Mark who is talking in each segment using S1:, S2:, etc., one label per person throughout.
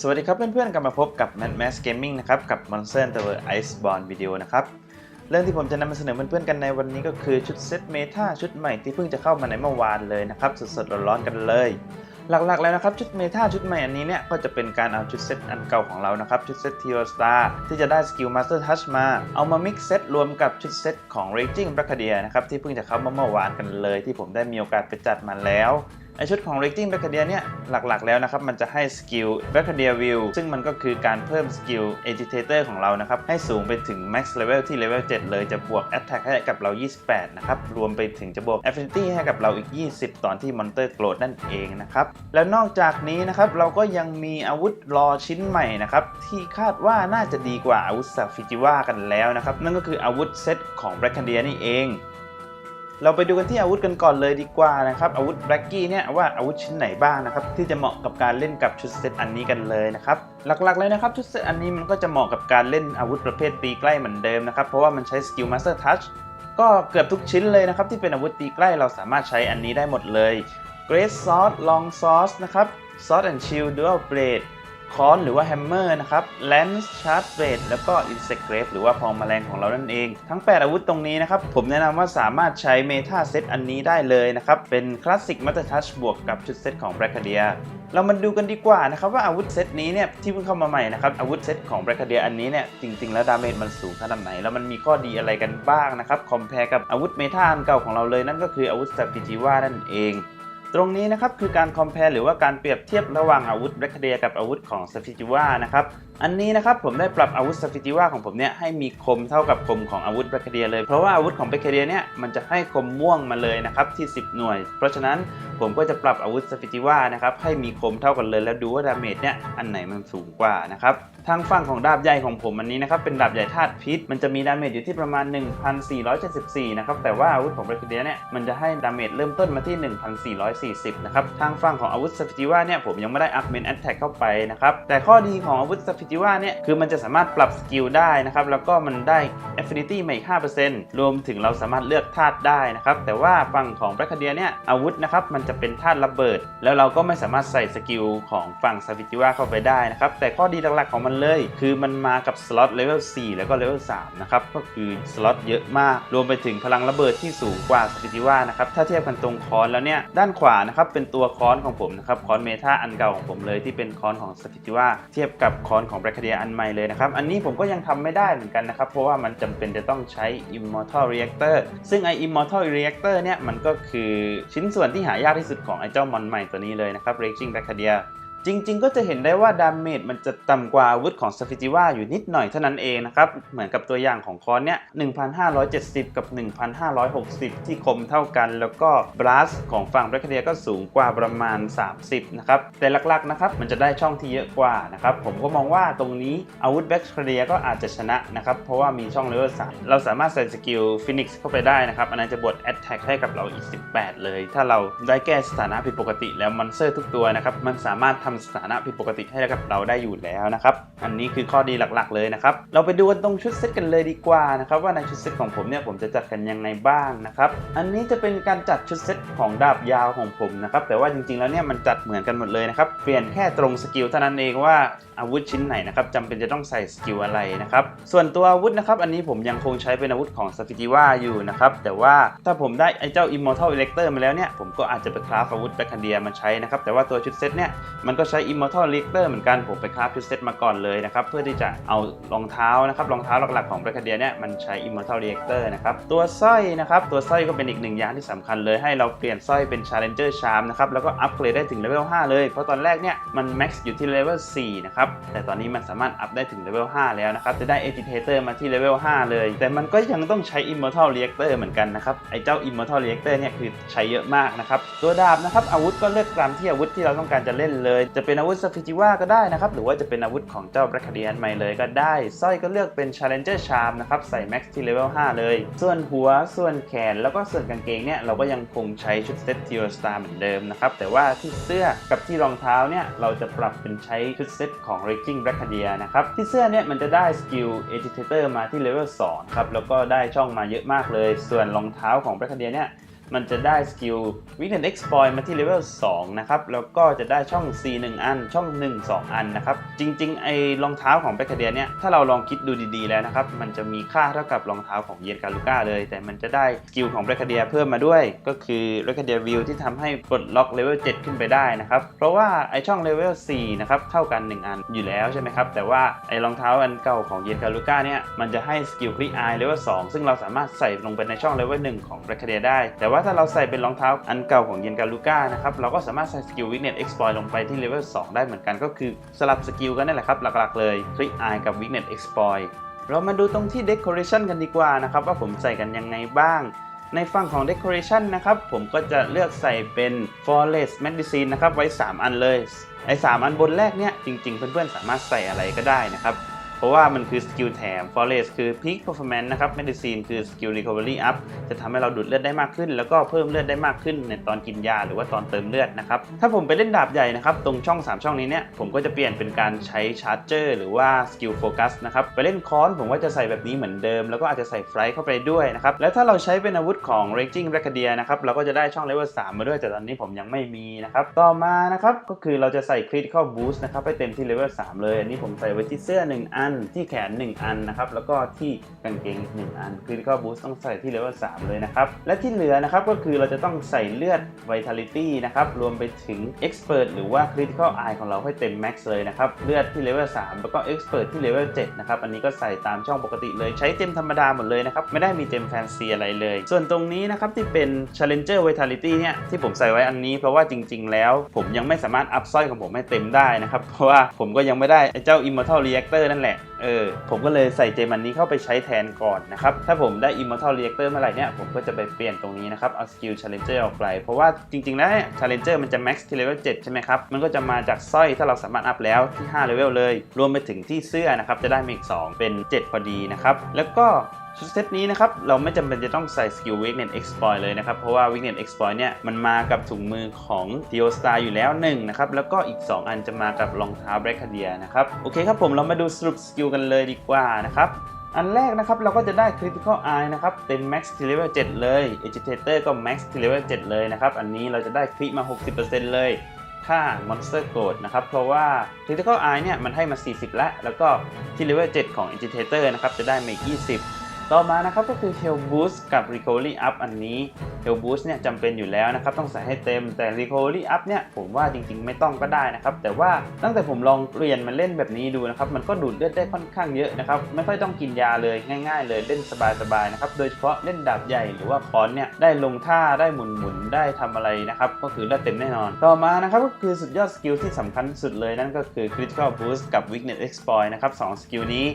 S1: สวัสดีครับเพื่อนๆกลับมาพบกับ Mad Max Gaming นะครับ กับ Monster Hunter Iceborne Video นะครับ เรื่องที่ผมจะนำมาเสนอเพื่อนๆกันในวันนี้ก็คือชุดเซตเมทาชุดใหม่ที่เพิ่งจะเข้ามาในเมื่อวานเลยนะครับ สดๆร้อนๆกันเลย หลักๆแล้วนะครับ ชุดเมทาชุดใหม่อันนี้เนี่ย ก็จะเป็นการเอาชุดเซตอันเก่าของเรานะครับ ชุดเซตทีโอสตาร์ที่จะได้สกิลมาสเตอร์ทัชมา เอามามิกเซตรวมกับชุดเซตของ Raging b r a c a d i a นะครับที่เพิ่งจะเข้ามาเมื่อวานกันเลย ที่ผมได้มีโอกาสไปจัดมาแล้ว ไอชุดของ Raging b a c a d i a เนี่ยหลักๆแล้วนะครับมันจะให้สกิล b a c a d i a View ซึ่งมันก็คือการเพิ่มสกิล Agitator ของเรานะครับ ให้สูงไปถึง Max Level ที่ Level 7 เลยจะบวก Attack ให้กับเรา 28 นะครับ รวมไปถึงจะบวก Affinity ให้กับเราอีก 20 ตอนที่ Monster Growth นั่นเองนะครับ แล้วนอกจากนี้นะครับเราก็ยังมีอาวุธรอชิ้นใหม่นะครับที่คาดว่าน่าจะดีกว่าอาวุธซาฟิจิวากันแล้วนะครับนั่นก็คืออาวุธเซตของ b a c a d i a นี่เอง เราไปดูกันที่อาวุธกันก่อนเลยดีกว่านะครับอาวุธแบล็กกี้เนี่ยว่าอาวุธชิ้นไหนบ้างนะครับที่จะเหมาะกับการเล่นกับชุดเซตอันนี้กันเลยนะครับหลักๆเลยนะครับชุดเซตอันนี้มันก็จะเหมาะกับการเล่นอาวุธประเภทตีใกล้เหมือนเดิมนะครับเพราะว่ามันใช้สกิลมาสเตอร์ทัชก็เกือบทุกชิ้นเลยนะครับที่เป็นอาวุธตีใกล้เราสามารถใช้อันนี้ได้หมดเลย Great Sword Long Sword นะครับ Sword and Shield Dual Blade ค้อนหรือว่าแฮมเมอร์นะครับ Lance Sharp Blade แล้วก็ Insect Grave หรือว่าพองแมลงของเรานั่นเอง ทั้ง 8 อาวุธตรงนี้นะครับ ผมแนะนำว่าสามารถใช้เมทาเซตอันนี้ได้เลยนะครับ เป็นคลาสสิกมัตเตอร์ทัชบวกกับชุดเซตของ b r a c a d i a เรามาดูกันดีกว่านะครับว่าอาวุธเซตนี้เนี่ยที่เพิ่งเข้ามาใหม่นะครับอาวุธเซตของ b r a c a d i a อันนี้เนี่ยจริง ๆ แล้วดาเมจมันสูงขนาดไหน แล้วมันมีข้อดีอะไรกันบ้างนะครับคอมเพลกับอาวุธเมทาอันเก่าของเราเลยนั่นก็คืออาวุธสปิจิว่านั่นเอง ตรงนี้นะครับคือการ compare หรือว่าการเปรียบเทียบระหว่างอาวุธแบล็กเดียกับอาวุธของสฟิจิวานะครับ อันนี้นะครับผมได้ปรับอาวุธสฟิจิวาของผมเนี่ยให้มีคมเท่ากับคมของอาวุธแบล็กเดียเลย เพราะว่าอาวุธของแบล็กเดียเนี่ยมันจะให้คมม่วงมาเลยนะครับที่ 10 หน่วย เพราะฉะนั้น ผมก็จะปรับอาวุธสฟิจิว่านะครับให้มีคมเท่ากันเลยแล้วดูว่าดาเมจเนี่ยอันไหนมันสูงกว่านะครับทางฝั่งของดาบใหญ่ของผมอันนี้นะครับเป็นดาบใหญ่ธาตุพิษ มันจะมีดาเมจอยู่ที่ประมาณ 1474 นะครับแต่ว่าอาวุธของเบรกเดียเนี่ยมันจะให้ดาเมจเริ่มต้นมาที่ 1440 นะครับทางฝั่งของอาวุธสฟิจิว่าเนี่ยผมยังไม่ได้อัพเมนแอตแทกเข้าไปนะครับแต่ข้อดีของอาวุธสฟิจิว่าเนี่ยคือมันจะสามารถปรับสกิลได้นะครับแล้วก็มันได้ Affinity มาอีก 5%รวมถึงเราสามารถเลือกธาตุได้นะครับแต่ว่าฝั่งของแบรกเดียเนี่ยอาวุธนะครับมันจะเป็นธาตุระเบิด แล้วเราก็ไม่สามารถใส่สกิลของฝั่งสฟิจิวาเข้าไปได้นะครับ แต่ข้อดีหลักๆของมันเลย คือมันมากับสล็อตเลเวล4แล้วก็เลเวล3นะครับ ก็คือสล็อตเยอะมาก รวมไปถึงพลังระเบิดที่สูงกว่าสปิจิวานะครับ ถ้าเทียบกันตรงคอนแล้วเนี่ย ด้านขวานะครับเป็นตัวคอนของผมนะครับคอนเมทาอันเก่าของผมเลยที่เป็นคอนของสปิจิวาเทียบกับคอนของแบรคเดียอันใหม่เลยนะครับ อันนี้ผมก็ยังทำไม่ได้เหมือนกันนะครับ เพราะว่ามันจำเป็นจะต้องใช้ Immortal Reactor ซึ่งไอ Immortal Reactor เนี่ยมันก็คือชิ้นส่วนที่หายากที่สุดของไอเจ้ามอนใหม่ตัวนี้เลยนะครับ Raging b a c a d i a จริงๆ ก็จะเห็นได้ว่าดาเมจมันจะต่ำกว่าอาวุธของสฟิจิว่าอยู่นิดหน่อยเท่านั้นเองนะครับ เหมือนกับตัวอย่างของคอนเนี้ย1,570 กับ 1,560 ที่คมเท่ากัน แล้วก็บลัสของฝั่งแบล็กเดียก็สูงกว่าประมาณ 30 นะครับ แต่หลักๆ นะครับ มันจะได้ช่องที่เยอะกว่านะครับ ผมก็มองว่าตรงนี้อาวุธแบล็กเดียก็อาจจะชนะนะครับ เพราะว่ามีช่องเลเวล3เราสามารถใส่สกิลฟินิกซ์เข้าไปได้นะครับ อันนั้นจะบวกแอตแทกให้กับเราอีก 18 เลย ถ้าเราได้แก้สถานะผิดปกติแล้วมอนสเตอร์ทุกตัวนะครับ มันสามารถททำสถานะผิดปกติให้กับเราได้อยู่แล้วนะครับ อันนี้คือข้อดีหลักๆเลยนะครับ เราไปดูกันตรงชุดเซตกันเลยดีกว่านะครับว่าในชุดเซตของผมเนี่ยผมจะจัดกันยังไงบ้างนะครับอันนี้จะเป็นการจัดชุดเซตของดาบยาวของผมนะครับแต่ว่าจริงๆแล้วเนี่ยมันจัดเหมือนกันหมดเลยนะครับเปลี่ยนแค่ตรงสกิลเท่านั้นเองว่าอาวุธชิ้นไหนนะครับจำเป็นจะต้องใส่สกิลอะไรนะครับส่วนตัวอาวุธนะครับอันนี้ผมยังคงใช้เป็นอาวุธของสฟิจิวาอยู่นะครับแต่ว่าถ้าผมได้ไอ้เจ้า Immortal Elector มาแล้วเนี่ยผมก็อาจจะไปคราฟอาวุธแบคคันเดียมาใช้นะครับแต่ว่าตัวชุดเซตเนี่ยมันก็ใช้ Immortal Elector เหมือนกันผมไปคราฟชุดเซตมาก่อนเลยนะครับเพื่อที่จะเอารองเท้านะครับรองเท้าหลักๆของแบคคันเดียเนี่ยมันใช้ Immortal Reactor นะครับตัวสร้อยนะครับตัวสร้อยก็เป็นอีกหนึ่งอย่างที่สำคัญเลยให้เราเปลี่ยนสร้อยเป็น Challenger Charm นะครับแล้วก็อัปเกรดได้ถึงเลเวล5เลยเพราะตอนแรกเนี่ยมัน max อยู่ที่เลเวล4นะครับแต่ตอนนี้มันสามารถอัพได้ถึงเลเวล5แล้วนะครับจะได้ Agitator มาที่เลเวล5เลย แต่มันก็ยังต้องใช้ Immortal Reactor เหมือนกันนะครับไอ้เจ้า Immortal Reactor เนี่ยคือใช้เยอะมากนะครับตัวดาบนะครับอาวุธก็เลือกตามที่อาวุธที่เราต้องการจะเล่นเลยจะเป็นอาวุธ s ฟิจิว่าก็ได้นะครับ หรือว่าจะเป็นอาวุธของเจ้า b r a c a d i a n ใหม่เลยก็ได้ สร้อยก็เลือกเป็น Challenger Charm นะครับ ใส่ Max ที่เลเวล5เลย ส่วนหัว ส่วนแขน แล้วก็ส่วนกางเกงเนี่ย เราก็ยังคงใช้ชุดเซต t e o Star เหมือนเดิมนะครับ แต่ว่าที่เสื้อกับที่รองเท้าเนี่ย เราจะปรับเป็นใช้ชุดเซตของ Raging b r a c a d i a นะครับ ที่เสื้อเนี่ยมันจะได้สกิล Agitator มาที่เลเวล2ครับ แล้วก็ได้ช่องมาเยอะมากเลย ส่วนรองเท้าของ b r a c a d i a เนี่ย มันจะได้สกิล Weakness Exploit มาที่เลเวล2นะครับ แล้วก็จะได้ช่อง C 1 อัน ช่อง 1 2 อันนะครับ จริง ๆ ไอ้รองเท้าของเบคเดียเนี่ย ถ้าเราลองคิดดูดีๆ แล้วนะครับ มันจะมีค่าเท่ากับรองเท้าของเยนการูก้าเลย แต่มันจะได้สกิลของเบคเดียเพิ่มมาด้วย ก็คือเบคเดียวิวที่ทำให้ปลดล็อกเลเวล7ขึ้นไปได้นะครับ เพราะว่าไอ้ช่องเลเวล4นะครับ เท่ากัน 1 อันอยู่แล้วใช่ไหมครับ แต่ว่าไอ้รองเท้าอันเก่าของเยนการูก้าเนี่ย มันจะให้สกิลคลิกไอเลเวล2ซึ่งเราสามารถใส่ลงไปในช่องเลเวล1ของเบคเดียได้ แต่ว่าว่าถ้าเราใส่เป็นรองเท้าอันเก่าของเยนการูก้านะครับ เราก็สามารถใส่สกิลวิกเน็ตเอ็กซ์พอยลงไปที่เลเวล2ได้เหมือนกันก็คือสลับสกิลกันนั่นแหละครับ หลักๆเลยคลิกไอกับวิกเน็ตเอ็กซ์พอยเรามาดูตรงที่ Decoration กันดีกว่านะครับ ว่าผมใส่กันยังไงบ้าง ในฝั่งของ Decoration นะครับ ผมก็จะเลือกใส่เป็น Forest Medicine นะครับ ไว้ 3 อันเลย ไอ้3อันบนแรกเนี่ย จริง ๆ เพื่อนๆ สามารถใส่อะไรก็ได้นะครับ เพราะว่ามันคือสกิลแถม Forest คือ Peak Performance นะครับ Medicine คือสกิล Recovery Up จะทำให้เราดูดเลือดได้มากขึ้น แล้วก็เพิ่มเลือดได้มากขึ้นในตอนกินยาหรือว่าตอนเติมเลือดนะครับ ถ้าผมไปเล่นดาบใหญ่นะครับ ตรงช่อง 3 ช่องนี้เนี่ย ผมก็จะเปลี่ยนเป็นการใช้ชาร์เจอร์หรือว่าสกิลโฟกัสนะครับ ไปเล่นคอนผมก็จะใส่แบบนี้เหมือนเดิม แล้วก็อาจจะใส่ไฟเข้าไปด้วยนะครับ แล้วถ้าเราใช้เป็นอาวุธของ Raging r a c a d i a นะครับเราก็จะได้ช่องเลเวล3มาด้วย แต่ตอนนี้ผมยังไม่มีนะครับ ต่อมานะครับก็คือเราจะใส่ Critical Boost นะครับให้เต็มที่เลเวล3เลย อันนี้ผมใส่ไว้ที่เสื้อ1อันที่แขน 1 อันนะครับแล้วก็ที่กางเกงอีก1อัน Critical Boost ต้องใส่ที่เลเวล3เลยนะครับ และที่เหลือนะครับก็คือเราจะต้องใส่เลือด Vitality นะครับรวมไปถึง Expert หรือว่า Critical Eye ของเราให้เต็ม Max เลยนะครับเลือดที่เลเวล3แล้วก็ Expert ที่เลเวล7นะครับอันนี้ก็ใส่ตามช่องปกติเลยใช้เต็มธรรมดาหมดเลยนะครับไม่ได้มีเต็มแฟนซีอะไรเลย ส่วนตรงนี้นะครับที่เป็น Challenger Vitality เนี่ยที่ผมใส่ไว้อันนี้เพราะว่าจริง ๆ แล้ว ผมยังไม่สามารถอัพสร้อยของผมให้เต็มได้นะครับเพราะว่าผมก็ยังไม่ได้ไอ้เจ้า Immortal Reactor นั่นแหละเออผมก็เลยใส่เจมันนี้เข้าไปใช้แทนก่อนนะครับ ถ้าผมได้ Immortal Reactor เมื่อไหร่เนี่ยผมก็จะไปเปลี่ยนตรงนี้นะครับ เอาสกิล Challenger ออกไป เพราะว่าจริงๆ แล้วเนี่ย Challenger มันจะ Max ที่ level 7 ใช่ไหมครับ มันก็จะมาจากสร้อยถ้าเราสามารถอัพแล้วที่ 5 level เลย รวมไปถึงที่เสื้อนะครับ จะได้มาอีก 2 เป็น 7 พอดีนะครับ แล้วก็ ชุดเซตนี้นะครับเราไม่จำเป็นจะต้องใส่สกิล Weakness Exploit เลยนะครับ เพราะว่า Weakness Exploit เนี่ยมันมากับถุงมือของ Theo Star อยู่แล้ว1นะครับ แล้วก็อีก 2 อันจะมากับรองเท้า b r a c a d i a นะครับ โอเคครับผมเรามาดูสรุปสกิลกันเลยดีกว่านะครับอันแรกนะครับเราก็จะได้ Critical Eye นะครับเต็ม Max ที่ level 7 เลย Agitator ก็ Max ที่ level 7 เลยนะครับ อันนี้เราจะได้คลิมา 60%เลยถ้า Monster g o a d นะครับ เพราะว่า Critical Eye เนี่ยมันให้มา 40 แล้ว แล้วก็ที่ level 7 ของ Agitator นะครับจะได้มาอีก20 ต่อมานะครับก็คือ Heal Boost กับ Recovery Up อันนี้ Heal Boost เนี่ยจำเป็นอยู่แล้วนะครับต้องใส่ให้เต็มแต่ Recovery Up เนี่ยผมว่าจริงๆ ไม่ต้องก็ได้นะครับแต่ว่าตั้งแต่ผมลองเรียนมาเล่นแบบนี้ดูนะครับมันก็ดูดเลือดได้ค่อนข้างเยอะนะครับไม่ค่อยต้องกินยาเลยง่าย ๆ เลยเล่นสบายๆนะครับโดยเฉพาะเล่นดาบใหญ่หรือว่าคอนเนี่ยได้ลงท่าได้หมุนๆได้ทำอะไรนะครับก็คือเลือดเต็มแน่นอน ต่อมานะครับก็คือสุดยอดสกิลที่สำคัญที่สุดเลยนั่นก็คือ Critical Boost กับ Weakness Exploit นะครับสองสกิลนี้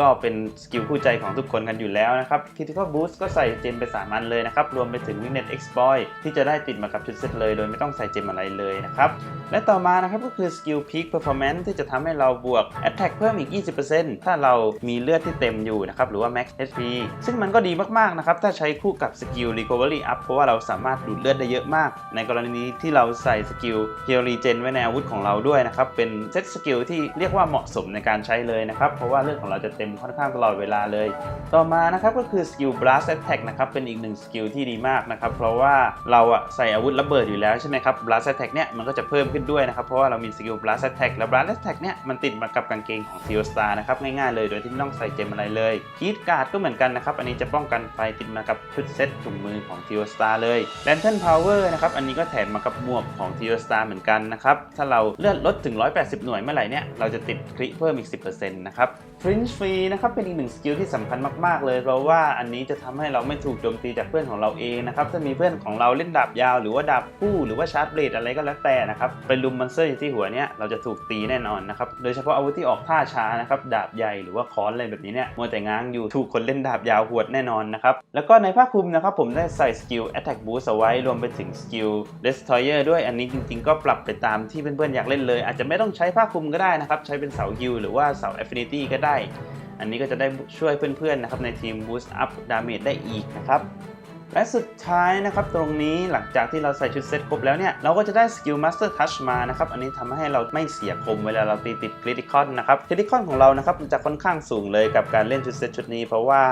S1: ก็เป็นสกิลคู่ใจของทุกคนกันอยู่แล้วนะครับ Critical Boost ก็ใส่เจมไป3อันเลยนะครับ รวมไปถึง Weakness Exploit ที่จะได้ติดมากับชุดเซตเลย โดยไม่ต้องใส่เจมอะไรเลยนะครับ และต่อมานะครับก็คือสกิล Peak Performance ที่จะทำให้เราบวก Attack เพิ่มอีก 20%ถ้าเรามีเลือดที่เต็มอยู่นะครับ หรือว่า Max HP ซึ่งมันก็ดีมากๆนะครับ ถ้าใช้คู่กับสกิล Recovery Up เพราะว่าเราสามารถดูดเลือดได้เยอะมาก ในกรณีที่เราใส่สกิล Heal Regen ไว้ในอาวุธของเราด้วยนะครับเป็นเซตสกิลที่เรียกว่าเหมาะสมในการใช้เลยนะครับเพราะว่าเลือดของเราจะเต็มค่อนข้างตลอดเวลาเลย ต่อมานะครับก็คือสกิล Blast Attack นะครับเป็นอีกหนึ่งสกิลที่ดีมากนะครับ เพราะว่าเราอะใส่อาวุธระเบิดอยู่แล้วใช่ไหมครับ Blast Attack เนี่ยมันก็จะเพิ่มขึ้นด้วยนะครับ เพราะว่าเรามีสกิล Blast Attack และ Blast Attack เนี่ยมันติดมากับกางเกงของ t e o Star นะครับง่ายๆเลยโดยที่ไม่ต้องใส่เจมอะไรเลย Heat Guard ก็เหมือนกันนะครับอันนี้จะป้องกันไฟติดมากับชุดเซตถุงมือของ t e o Star เลย Lantern Power นะครับอันนี้ก็แถมมากับหมวกของ t e o Star เหมือนกันนะครับถ้าเราเลื่อนลดถึง 180 หน่วยเมื่อไหร่เนี่ยเราจะติดคริเพิ่มอีก 10%นะครับ Fringe Free นะครับเป็นอีกหนึ่งสกิลที่สำคัญมาก ๆ เลยเพราะว่าอันนี้จะทำให้เราไม่ถูกโจมตีจากเพื่อนของเราเองนะครับถ้ามีเพื่อนของเราเล่นดาบยาวหรือว่าดาบคู่หรือว่าชาร์จเบลดอะไรก็แล้วแต่นะครับไปลุมมอนสเตอร์อยู่ที่หัวเนี่ยเราจะถูกตีแน่นอนนะครับโดยเฉพาะอาวุธที่ออกท่าช้านะครับดาบใหญ่หรือว่าค้อนอะไรแบบนี้เนี่ยมัวแต่ง้างอยู่ถูกคนเล่นดาบยาวหวดแน่นอนนะครับแล้วก็ในภาคคลุมนะครับผมได้ใส่สกิล Attack Boost เอาไว้รวมไปถึงสกิล Destroyer ด้วยอันนี้จริง ๆ ก็ปรับไปตามที่เพื่อนๆอยากเล่นเลย อาจจะไม่ต้องใช้ภาคคุมก็ได้นะครับใช้เป็นเสาฮิลหรือว่าเสา Affinity ก็ได้อันนี้ก็จะได้ช่วยเพื่อนๆนะครับในทีม Boost Up Damage ได้อีกนะครับและสุดท้ายนะครับตรงนี้หลังจากที่เราใส่ชุดเซตครบแล้วเนี่ย เราก็จะได้สกิล Master Touch มานะครับ อันนี้ทำให้เราไม่เสียคมเวลาเราตีติดคริติคอนนะครับคริติคอนของเรานะครับมันจะค่อนข้างสูงเลยกับการเล่นชุดเซตชุดนี้ เพราะว่า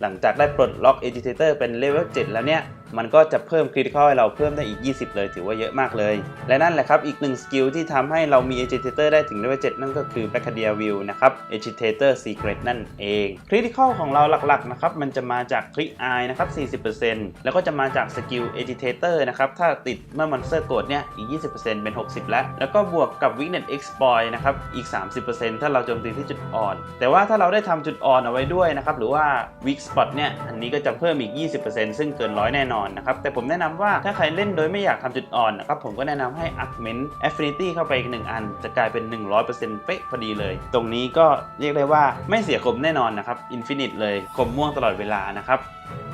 S1: หลังจากได้ปลดล็อก Agitator เป็นเลเวล7แล้วเนี่ย มันก็จะเพิ่มคริติคอลให้เราเพิ่มได้อีก 20 เลย ถือว่าเยอะมากเลย และนั่นแหละครับอีกหนึ่งสกิลที่ทำให้เรามี Agitator ได้ถึงเลเวล7นั่นก็คือ b a c k a d i a View นะครับ Agitator Secret นั่นเองคริติคอลของเราหลักๆนะครับมันจะมาจากคลิก i นะครับ 40%แล้วก็จะมาจากสกิล Agitator นะครับถ้าติดเมื่อมอนสเตอร์โกดเนี่ยอีก 20%เป็น 60 แล้ว แล้วก็บวกกับ Weakness Exploit นะครับอีก 30%ถ้าเราโจมตีที่จุดอ่อน แต่ว่าถ้าเราได้ทำจุดอ่อนเอาไว้ด้วยนะครับหรือว่า Weak Spot เนี่ยอันนี้ก็จะเพิ่มอีก 20%ซึ่งเกินร้อยแน่นอนนะครับ แต่ผมแนะนำว่าถ้าใครเล่นโดยไม่อยากทำจุดอ่อนนะครับผมก็แนะนำให้อักเมนต์แอฟฟินิตี้เข้าไปอีกหนึ่งอัน จะกลายเป็น 100%เป๊ะพอดีเลย ตรงนี้ก็เรียกได้ว่าไม่เสียคมแน่นอนนะครับอินฟินิตเลยคมม่วงตลอดเวลานะครับ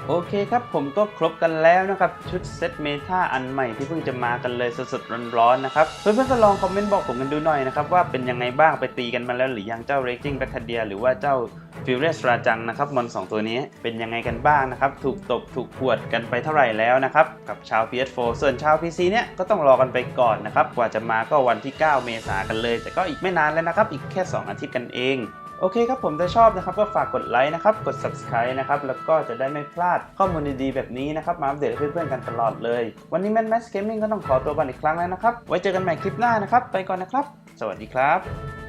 S1: โอเคครับผมก็ครบกันแล้วนะครับ ชุดเซตเมทาอันใหม่ที่เพิ่งจะมากันเลยสดๆร้อนๆนะครับ เพื่อนๆก็ลองคอมเมนต์บอกผมกันดูหน่อยนะครับว่าเป็นยังไงบ้างไปตีกันมาแล้วหรือยังเจ้า Raging b a c k a d i a หรือว่าเจ้า f u r i o u s ราจังนะครับมอนสองตัวนี้เป็นยังไงกันบ้างนะครับ ถูกตบถูกขวดกันไปเท่าไหร่แล้วนะครับ กับชาว PS4 ส่วนชาว PC เนี่ยก็ต้องรอกันไปก่อนนะครับ กว่าจะมาก็วันที่ 9 เมษากันเลย แต่ก็อีกไม่นานแล้วนะครับ อีกแค่ 2 อาทิตย์กันเอง โอเคครับผมถ้าชอบนะครับก็ฝากกดไลค์นะครับ กด subscribe นะครับ แล้วก็จะได้ไม่พลาดข้อมูลดีๆแบบนี้นะครับ มาอัปเดตให้เพื่อนๆกันตลอดเลย วันนี้แมนแมสเกมมิ่งก็ต้องขอตัวไปอีกครั้งแล้วนะครับ ไว้เจอกันใหม่คลิปหน้านะครับ ไปก่อนนะครับ สวัสดีครับ